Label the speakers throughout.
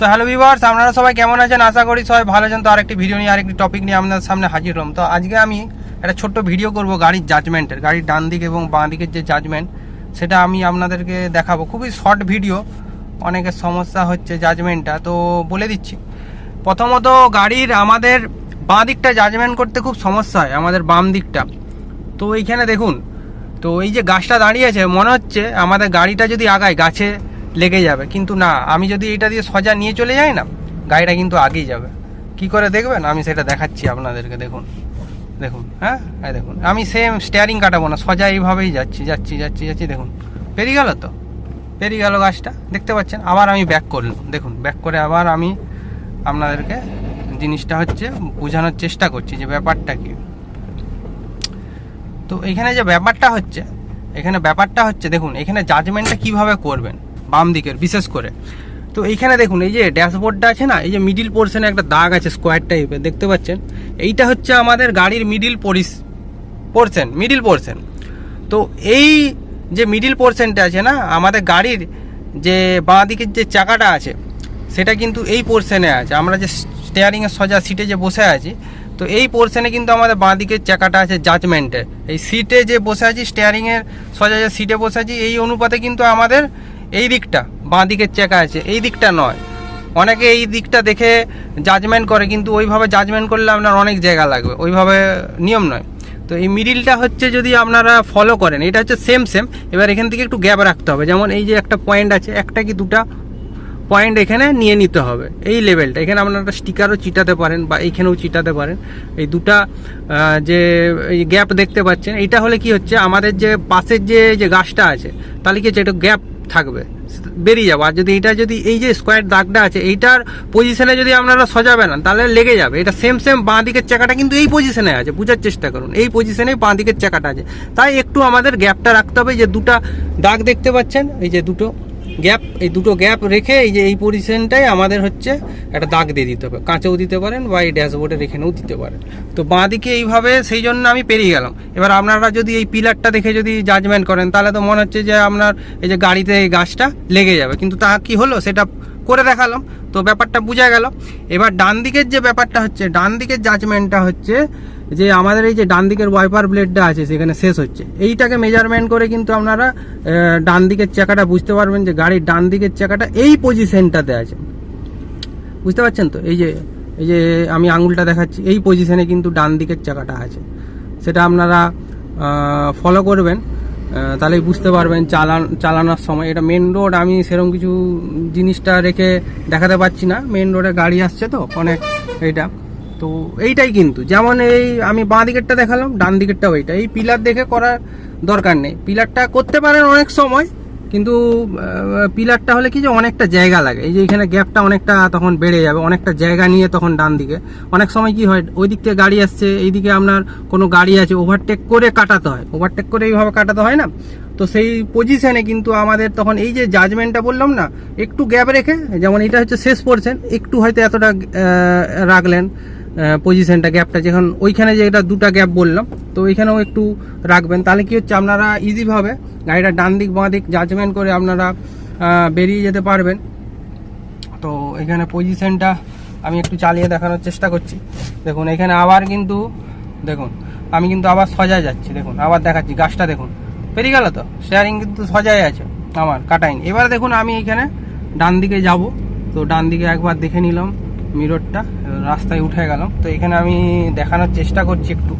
Speaker 1: তো hello viewers আপনারা সবাই কেমন আছেন? আশা করি সবাই ভালো আছেন। তো আরেকটি ভিডিও নিয়ে আরেকটি টপিক নিয়ে আপনাদের সামনে হাজির হলাম। তো আজকে আমি একটা ছোট্ট ভিডিও করব গাড়ির জাজমেন্টের গাড়ির ডান দিক এবং বাঁ দিকের যে জাজমেন্ট সেটা আমি আপনাদেরকে দেখাবো। খুবই শর্ট ভিডিও অনেকের সমস্যা হচ্ছে জাজমেন্টটা তো বলে দিচ্ছি। প্রথমত গাড়ির আমাদের বাঁ দিকটা জাজমেন্ট করতে খুব সমস্যা হয়, আমাদের বাম দিকটা। তো এইখানে দেখুন, তো এই যে গাছটা দাঁড়িয়েছে মনে হচ্ছে আমাদের গাড়িটা যদি আগায়, গাছে লেগে যাবে। কিন্তু না, আমি যদি এটা দিয়ে সজা নিয়ে চলে যাই না, গাড়িটা কিন্তু আগেই যাবে। কি করে দেখবেন? আমি সেটা দেখাচ্ছি আপনাদেরকে, দেখুন। দেখুন হ্যাঁ? দেখুন, আমি সেম স্টিয়ারিং কাটাবো না, সজা এইভাবেই যাচ্ছি যাচ্ছি যাচ্ছি যাচ্ছি, দেখুন। পেরিয়ে গেল তো? পেরিয়ে গেল গাছটা, দেখতে পাচ্ছেন? আবার আমি ব্যাক করলাম, দেখুন। ব্যাক করে আবার আমি আপনাদেরকে জিনিসটা হচ্ছে বোঝানোর চেষ্টা করছি যে ব্যাপারটা কী। তো এখানে যে ব্যাপারটা হচ্ছে, এখানে ব্যাপারটা হচ্ছে, দেখুন, এখানে জাজমেন্টটা কীভাবে করবেন? বাম দিকের, বিশেষ করে। তো এইখানে দেখুন, এই যে ড্যাশবোর্ডটা আছে না, এই যে মিডিল পোর্শনে একটা দাগ আছে স্কোয়ার টাইপের দেখতে পাচ্ছেন? এইটা হচ্ছে আমাদের গাড়ির মিডিল পরিস পোর্শন মিডিল পোর্শন তো এই যে মিডিল পোর্শনটা আছে না, আমাদের গাড়ির যে বাঁ দিকের যে চাকাটা আছে, সেটা কিন্তু এই পোর্শনে আছে। আমরা যে স্টিয়ারিংয়ের সোজা সিটে যে বসে আছি, তো এই পোর্শনে কিন্তু আমাদের বাঁ দিকের চাকাটা আছে জাজমেন্টে এই সিটে যে বসে আছি স্টিয়ারিংয়ের সোজা যে সিটে বসে আছি, এই অনুপাতে কিন্তু আমাদের এই দিকটা, বাঁ দিকের চাকা আছে, এই দিকটা নয়। অনেকে এই দিকটা দেখে জাজমেন্ট করে, কিন্তু ওইভাবে জাজমেন্ট করলে আপনার অনেক জায়গা লাগবে, ওইভাবে নিয়ম নয়। তো এই মিডিলটা হচ্ছে যদি আপনারা ফলো করেন, এটা হচ্ছে সেম সেম এবার এখান থেকে একটু গ্যাপ রাখতে হবে, যেমন এই যে একটা পয়েন্ট আছে, একটা কি দুটা পয়েন্ট এখানে নিয়ে নিতে হবে। এই লেভেলটা এখানে আপনারা স্টিকারও চিটাতে পারেন বা এইখানেও চিটাতে পারেন। এই দুটা যে এই গ্যাপ দেখতে পাচ্ছেন, এইটা হলে কি হচ্ছে, আমাদের যে পাশের যে যে গাছটা আছে, তাহলে কি হচ্ছে একটু গ্যাপ থাকবে। বেরিয়ে যাব। আর যদি এটা যদি এই যে স্কোয়ার দাগটা আছে, এইটার পজিশনে যদি আপনারা সজাবে না তাহলে লেগে যাবে। এটা সেম সেম বাঁ দিকের চাকাটা কিন্তু এই পজিশনে আছে, বোঝার চেষ্টা করুন। এই পজিশনে বাঁ দিকের চাকাটা আছে। তাই একটু আমাদের গ্যাপটা রাখতে হবে যে দুটা দাগ দেখতে পাচ্ছেন, এই যে দুটো। গ্যাপ, এই দুটো গ্যাপ রেখে এই যে এই পজিশনটাই আমাদের হচ্ছে একটা দাগ দিয়ে দিতে হবে। কাঁচেও দিতে পারেন বা এই ড্যাশবোর্ডের এখানেও দিতে পারেন। তো বাঁ দিকে এইভাবে সেই জন্য আমি পেরিয়ে গেলাম। এবার আপনারা যদি এই পিলারটা দেখে যদি জাজমেন্ট করেন, তাহলে তো মনে হচ্ছে যে আপনার এই যে গাড়িতে এই গাছটা লেগে যাবে। কিন্তু তা কি হলো? সেটা করে দেখালাম। তো ব্যাপারটা বোঝা গেল। এবার ডান দিকের যে ব্যাপারটা হচ্ছে ডান দিকের জাজমেন্টটা হচ্ছে যে আমাদের এই যে ডান দিকের ওয়াইপার ব্লেডটা আছে, সেখানে শেষ হচ্ছে। এইটাকে মেজারমেন্ট করে কিন্তু আপনারা ডান দিকের চাকাটা বুঝতে পারবেন যে গাড়ির ডান দিকের চাকাটা এই পজিশনটাতে আছে। বুঝতে পারছেন তো? এই যে এই যে আমি আঙুলটা দেখাচ্ছি, এই পজিশনে কিন্তু ডান দিকের চাকাটা আছে। সেটা আপনারা ফলো করবেন তাহলেই বুঝতে পারবেন চালান, চালানোর সময়। এটা মেন রোড আমি সেরকম কিছু জিনিসটা রেখে দেখাতে পারছি না। মেন রোডে গাড়ি আসছে তো, অনেক, এইটা। তো এইটাই কিন্তু। যেমন এই আমি বাঁ দিকেরটা দেখালাম, ডান দিকেরটাও এইটা। এই পিলার দেখে করার দরকার নেই। পিলারটা করতে পারেন অনেক সময়, কিন্তু পিলারটা হলে কি যে অনেকটা জায়গা লাগে। এই যে এখানে গ্যাপটা অনেকটা তখন বেড়ে যাবে, অনেকটা জায়গা নিয়ে তখন ডান দিকে। অনেক সময় কি হয়, ওই দিক থেকে গাড়ি আসছে, এইদিকে আপনার কোনো গাড়ি আছে ওভারটেক করে কাটাতে হয়। ওভারটেক করে এইভাবে কাটাতে হয় না? তো সেই পজিশনে কিন্তু আমাদের তখন এই যে জাজমেন্টটা বললাম না, একটু গ্যাপ রেখে, যেমন এটা হচ্ছে শেষ পড়ছেন একটু হয়তো এতটা রাখলেন। পজিশনটা গ্যাপটা যখন ওইখানে যে এটা দুটা গ্যাপ বললাম, তো ওইখানেও একটু রাখবেন। তাহলে কি হচ্ছে, আপনারা ইজিভাবে গাড়িটা ডান দিক, বাঁ দিক জাজমেন্ট করে আপনারা বেরিয়ে যেতে পারবেন। তো এখানে পজিশনটা আমি একটু চালিয়ে দেখানোর চেষ্টা করছি। দেখুন, এখানে আবার কিন্তু, দেখুন, আমি কিন্তু আবার সজায় যাচ্ছি। দেখুন, আবার দেখাচ্ছি, গাছটা দেখুন। পেরিয়ে গেল তো? শেয়ারিং কিন্তু সজায় আছে আমার কাটাইনি এবার দেখুন, আমি এখানে ডান দিকে যাব। তো ডান দিকে একবার দেখে নিলাম। মিররটা, রাস্তায় উঠে গেলাম। তো এখানে আমি দেখানোর চেষ্টা করছি একটু,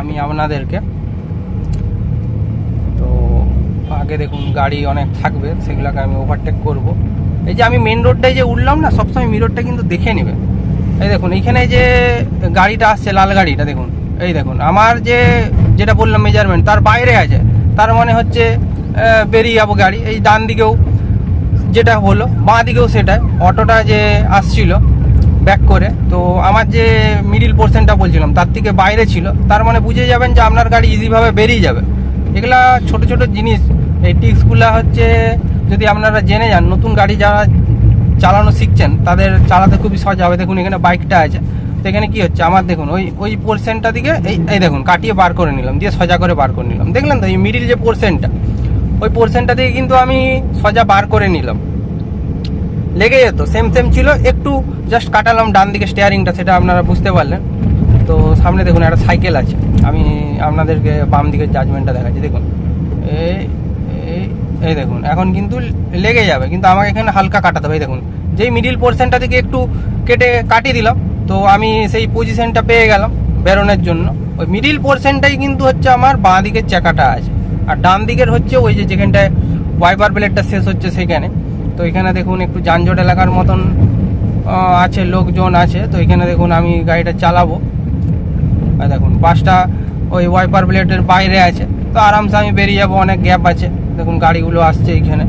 Speaker 1: আমি আপনাদেরকে। তো আগে দেখুন, গাড়ি অনেক থাকবে, সেগুলোকে আমি ওভারটেক করব। এই যে আমি মেন রোডটায় যে উঠলাম না, সবসময় মিররটা কিন্তু দেখে নেবে। এই দেখুন এইখানে যে গাড়িটা আসছে, লাল গাড়িটা, দেখুন। এই দেখুন, আমার যে, যেটা বললাম মেজারমেন্ট তার বাইরে আছে। তার মানে হচ্ছে বেরিয়ে যাব গাড়ি। এই ডান দিকেও যেটা হলো বাঁ দিকেও সেটাই। অটোটা যে আসছিল ব্যাক করে, তো আমার যে মিডিল পোর্শনটা বলছিলাম, তার থেকে বাইরে ছিল, তার মানে বুঝে যাবেন যে আপনার গাড়ি ইজিভাবে বেরিয়ে যাবে। এগুলা ছোট ছোট জিনিস। এই টিক্সগুলো হচ্ছে, যদি আপনারা জেনে যান, নতুন গাড়ি যারা চালানো শিখছেন, তাদের চালাতে খুবই সহজ হবে। দেখুন, এখানে বাইকটা আছে। তো এখানে কী হচ্ছে, আমার দেখুন, ওই ওই পোর্শনটা দিকে, এই এই দেখুন, কাটিয়ে বার করে নিলাম, দিয়ে সোজা করে বার করে নিলাম। দেখলেন তো, এই মিডিল যে পোর্শনটা ওই পোর্শনটা থেকে কিন্তু আমি সোজা বার করে নিলাম। লেগে যেত। সেম সেম ছিল। একটু জাস্ট কাটালাম ডান দিকে স্টেয়ারিংটা সেটা আপনারা বুঝতে পারলেন। তো সামনে দেখুন, একটা সাইকেল আছে। আমি আপনাদেরকে বাম দিকের জাজমেন্টটা দেখাচ্ছি। দেখুন। এই এই দেখুন। এখন কিন্তু লেগে যাবে। কিন্তু আমাকে এখানে হালকা কাটাতে হবে। দেখুন। যেই মিডিল পোর্শনটা থেকে একটু কেটে কাটিয়ে দিলাম, তো আমি সেই পজিশনটা পেয়ে গেলাম বেরোনোর জন্য। ওই মিডিল পোর্শনটাই কিন্তু হচ্ছে আমার বাঁ দিকের চাকাটা আছে। আর ডান দিকের হচ্ছে ওই যে যেখানটায় ওয়াইপার ব্লেডটা শেষ হচ্ছে সেখানে। তো এখানে দেখুন একটু যানজট এলাকার মতন আছে, লোকজন আছে, তো এখানে দেখুন আমি গাড়িটা চালাবো। আর দেখুন, বাসটা ওই ওয়াইপার ব্লেডের বাইরে আছে, তো আরামসে আমি বেরিয়ে যাব, অনেক গ্যাপ আছে। দেখুন, গাড়িগুলো আসছে এইখানে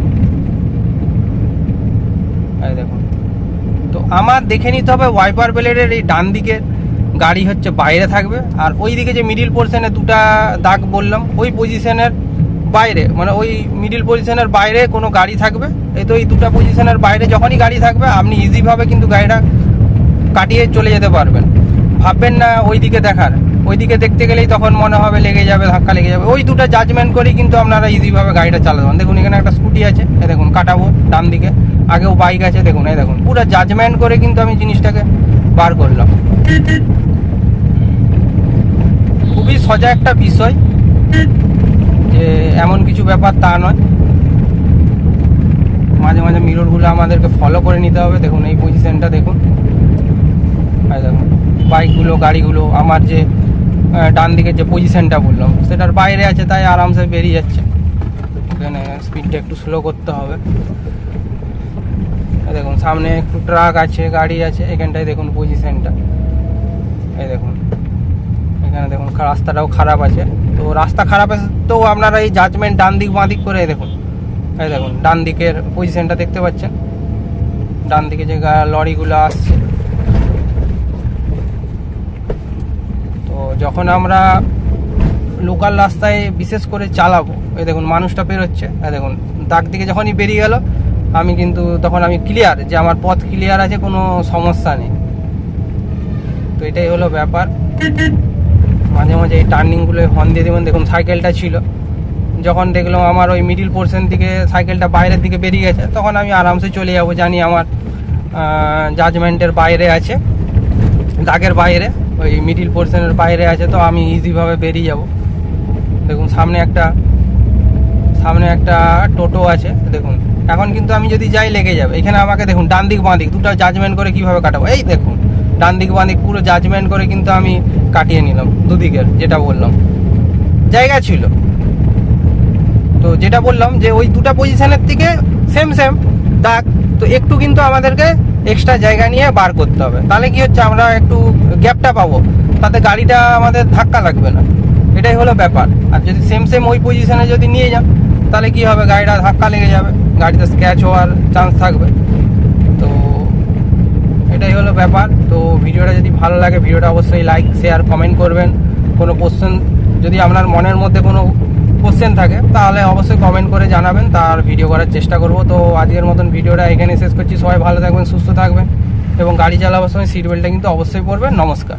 Speaker 1: এই দেখুন, তো আমার দেখে নিতে হবে ওয়াইপার ব্লেডের এই ডান দিকের গাড়ি হচ্ছে বাইরে থাকবে। আর ওই দিকে যে মিডিল পোর্শনে দুটা দাগ বললাম, ওই পজিশনের বাইরে মানে ওই মিডিল পজিশনের বাইরে কোনো গাড়ি থাকবে? এই তো এই দুটা পজিশনের বাইরে যখনই গাড়ি থাকবে, আপনি ইজিভাবে কিন্তু গাড়িটা কাটিয়ে চলে যেতে পারবেন। ভাববেন না ওই দিকে দেখার। ওই দিকে দেখতে গেলেই তখন মনে হবে লেগে যাবে, ধাক্কা লেগে যাবে। ওই দুটো জাজমেন্ট করেই কিন্তু আপনারা ইজিভাবে গাড়িটা চালাবেন দেখুন, এখানে একটা স্কুটি আছে, এ দেখুন, কাটাবো ডান দিকে। আগেও বাইক আছে, দেখুন এই দেখুন। পুরো জাজমেন্ট করে কিন্তু আমি জিনিসটাকে বার করলাম। খুবই সোজা একটা বিষয়। যে এমন কিছু ব্যাপার তা নয়। মাঝে মাঝে মিররগুলো আমাদেরকে ফলো করে নিতে হবে। দেখুন, এই পজিশনটা দেখুন। এই দেখুন বাইকগুলো গাড়িগুলো, আমার যে ডান দিকের যে পজিশনটা বললাম, সেটার বাইরে আছে, তাই আরামসে বেরিয়ে যাচ্ছে। এখানে স্পিডটা একটু স্লো করতে হবে। দেখুন, সামনে একটু ট্রাক আছে, গাড়ি আছে, এখানটায় দেখুন পজিশনটা এই দেখুন এখানে দেখুন, রাস্তাটাও খারাপ আছে। তো রাস্তা খারাপ আছে তো আপনারা এই জাজমেন্ট ডান দিক, বাঁ দিক করে দেখুন। এই দেখুন, ডান দিকের পজিশনটা দেখতে পাচ্ছেন। ডান দিকে যে লরিগুলো আসছে। তো যখন আমরা লোকাল রাস্তায় বিশেষ করে চালাবো, এই দেখুন, মানুষটা বেরোচ্ছে। এই দেখুন, দাগ দিকে যখনই বেরিয়ে গেল, আমি কিন্তু তখন আমি ক্লিয়ার যে আমার পথ ক্লিয়ার আছে, কোনো সমস্যা নেই। তো এটাই হলো ব্যাপার। মাঝে মাঝে এই টার্নিংগুলো হর্ন দিয়ে দেবেন দেখুন সাইকেলটা ছিল, যখন দেখলাম আমার ওই মিডিল পোর্শন দিকে সাইকেলটা বাইরের দিকে বেরিয়ে গেছে, তখন আমি আরামসে চলে যাব জানি আমার জাজমেন্টের বাইরে আছে, দাগের বাইরে, ওই মিডিল পোর্শনের বাইরে আছে, তো আমি ইজিভাবে বেরিয়ে যাব। দেখুন সামনে একটা সামনে একটা টোটো আছে, দেখুন। এখন কিন্তু আমি যদি যাই লেগে যাবে, এখানে আমাকে দেখুন ডান দিক বাঁ দিক দুটো জাজমেন্ট করে কীভাবে কাটাবো? এই দেখুন ডান দিক বাঁ দিক পুরো জাজমেন্ট করে কিন্তু আমি কাটিয়ে নিলাম, দুদিকের যেটা বললাম। জায়গা ছিল। তো যেটা বললাম যে ওই দুটা পজিশনের থেকে সেম সেম দাগ। তো একটু কিন্তু আমাদেরকে এক্সট্রা জায়গা নিয়ে বার করতে হবে। তাহলে কি হচ্ছে, আমরা একটু গ্যাপটা পাবো। তাতে গাড়িটা আমাদের ধাক্কা লাগবে না। এটাই হলো ব্যাপার। আর যদি সেম সেম ওই পজিশনে যদি নিয়ে যান, তাহলে কি হবে, গাড়িটা ধাক্কা লেগে যাবে। গাড়িতে স্ক্র্যাচ হওয়ার চান্স থাকবে। এটাই হলো ব্যাপার। তো ভিডিওটা যদি ভালো লাগে, ভিডিওটা অবশ্যই লাইক শেয়ার কমেন্ট করবেন। কোনো কোশ্চেন যদি আপনার মনের মধ্যে কোনো কোশ্চেন থাকে, তাহলে অবশ্যই কমেন্ট করে জানাবেন, তার ভিডিও করার চেষ্টা করব। তো আজকের মতন ভিডিওটা এখানে শেষ করছি। সবাই ভালো থাকবেন, সুস্থ থাকবেন এবং গাড়ি চালাবার সময় সিট বেল্টটা কিন্তু অবশ্যই পড়বেন নমস্কার।